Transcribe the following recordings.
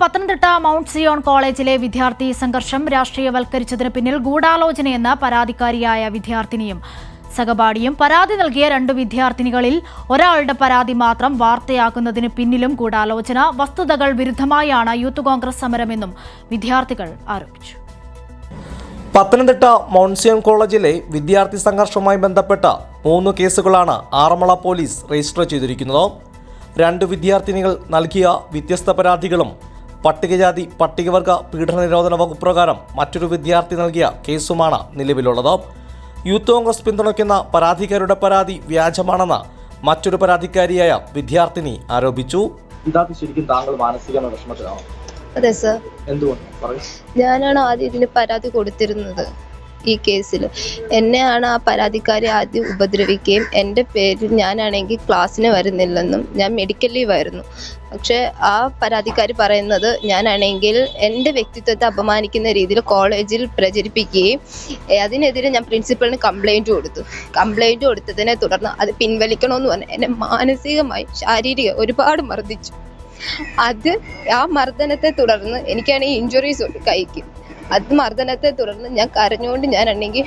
Pathanamthitta mount Zion കോളേജിലെ വിദ്യാർത്ഥി സംഘർഷം രാഷ്ട്രീയവൽക്കരിച്ചതിന് പിന്നിൽ ഗൂഢാലോചനയെന്ന പരാതിക്കാരിയായ വിദ്യാർത്ഥിനിയും സഹപാഠിയും പരാതി നൽകിയ രണ്ട് വിദ്യാർത്ഥിനികളിൽ ഒരാളുടെ പരാതി മാത്രം വാർത്തയാക്കുന്നതിന് പിന്നിലും ഗൂഢാലോചന. വസ്തുതകൾ വിരുദ്ധമായാണ് യൂത്ത് കോൺഗ്രസ് സമരമെന്നും വിദ്യാർത്ഥികൾ ആരോപിച്ചു. പത്തനംതിട്ട മൗൺസിയം കോളേജിലെ വിദ്യാർത്ഥി സംഘർഷവുമായി ബന്ധപ്പെട്ട മൂന്ന് കേസുകളാണ് ആറന്മുള പോലീസ് രജിസ്റ്റർ ചെയ്തിരിക്കുന്നത്. രണ്ട് വിദ്യാർത്ഥിനികൾ നൽകിയ വ്യത്യസ്ത പരാതികളും പട്ടികജാതി പട്ടികവർഗ പീഡന നിരോധന വകുപ്പ് പ്രകാരം മറ്റൊരു വിദ്യാർത്ഥി നൽകിയ കേസുമാണ് നിലവിലുള്ളത്. യൂത്ത് കോൺഗ്രസ് പിന്തുണയ്ക്കുന്ന പരാതിക്കാരുടെ പരാതി വ്യാജമാണെന്ന് മറ്റൊരു പരാതിക്കാരിയായ വിദ്യാർത്ഥിനി ആരോപിച്ചു. ഇതിനകത്ത് ശരിക്കും താങ്കൾ മാനസികമായ വിഷമത്തിലാണോ? അതെ സർ. എന്തുകൊണ്ട്? ഞാനാണ് ആദ്യം ഇതിന് പരാതി കൊടുത്തിരുന്നത്. ഈ കേസിൽ. എന്നെയാണ് ആ പരാതിക്കാരി ആദ്യം ഉപദ്രവിക്കുകയും എന്റെ പേരിൽ ഞാനാണെങ്കിൽ ക്ലാസ്സിന് വരുന്നില്ലെന്നും ഞാൻ മെഡിക്കൽ ലീവ് ആയിരുന്നു. പക്ഷേ ആ പരാതിക്കാരി പറയുന്നത് ഞാനാണെങ്കിൽ എന്റെ വ്യക്തിത്വത്തെ അപമാനിക്കുന്ന രീതിയിൽ കോളേജിൽ പ്രചരിപ്പിക്കുകയും അതിനെതിരെ ഞാൻ പ്രിൻസിപ്പളിന് കംപ്ലൈന്റ് കൊടുത്തു. കംപ്ലൈന്റ് കൊടുത്തതിനെ തുടർന്ന് അത് പിൻവലിക്കണമെന്ന് പറഞ്ഞു എന്നെ മാനസികമായി ശാരീരിക ഒരുപാട് മർദ്ദിച്ചു. അത് ആ മർദ്ദനത്തെ തുടർന്ന് എനിക്കാണെങ്കിൽ ഇഞ്ചുറീസ് ഉണ്ട് കൈക്ക്. അത് മർദ്ദനത്തെ തുടർന്ന് ഞാൻ കരഞ്ഞുകൊണ്ട് ഞാൻ ആണെങ്കിൽ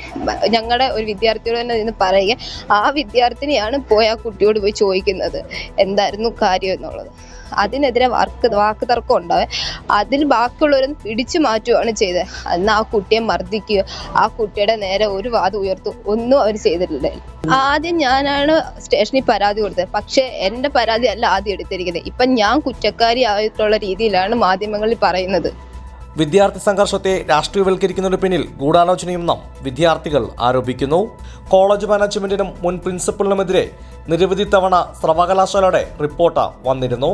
ഞങ്ങളുടെ ഒരു വിദ്യാർത്ഥിയോട് തന്നെ നിന്ന് പറയുക ആ വിദ്യാർത്ഥിനിയാണ് പോയി ആ കുട്ടിയോട് പോയി ചോദിക്കുന്നത്. എന്തായിരുന്നു കാര്യം എന്നുള്ളത്? അതിനെതിരെ വാക്ക് വാക്ക് തർക്കം ഉണ്ടാവേ. അതിൽ ബാക്കിയുള്ളവരും പിടിച്ചു മാറ്റുകയാണ് ചെയ്തത് അന്ന് ആ കുട്ടിയെ മർദ്ദിക്കുകയോ ആ കുട്ടിയുടെ നേരെ ഒരു വാദം ഉയർത്തു ഒന്നും അവർ ചെയ്തിട്ടില്ല. ആദ്യം ഞാനാണ് സ്റ്റേഷനിൽ പരാതി കൊടുത്തത്. പക്ഷേ എന്റെ പരാതി അല്ല ആദ്യം എടുത്തിരിക്കുന്നത്. ഇപ്പം ഞാൻ കുറ്റക്കാരി ആയിട്ടുള്ള രീതിയിലാണ് മാധ്യമങ്ങളിൽ പറയുന്നത്. വിദ്യാർത്ഥി സംഘർഷത്തെ രാഷ്ട്രീയവൽക്കരിക്കുന്നതിന് പിന്നിൽ ഗൂഢാലോചനയെന്നും വിദ്യാർത്ഥികൾ ആരോപിക്കുന്നു. കോളേജ് മാനേജ്മെന്റിനും മുൻ പ്രിൻസിപ്പലിനുമെതിരെ നിരവധി തവണ സർവകലാശാലയുടെ റിപ്പോർട്ട് വന്നിരുന്നു.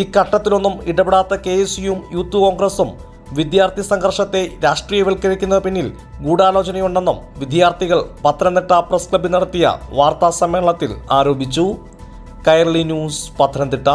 ഈ ഘട്ടത്തിലൊന്നും ഇടപെടാത്ത കെ എസ് യുവും യൂത്ത് കോൺഗ്രസും വിദ്യാർത്ഥി സംഘർഷത്തെ രാഷ്ട്രീയവൽക്കരിക്കുന്നതിന് പിന്നിൽ ഗൂഢാലോചനയുണ്ടെന്നും വിദ്യാർത്ഥികൾ പത്തനംതിട്ട പ്രസ് ക്ലബ്ബിൽ നടത്തിയ വാർത്താ സമ്മേളനത്തിൽ ആരോപിച്ചു. കൈരളി ന്യൂസ് പത്തനംതിട്ട.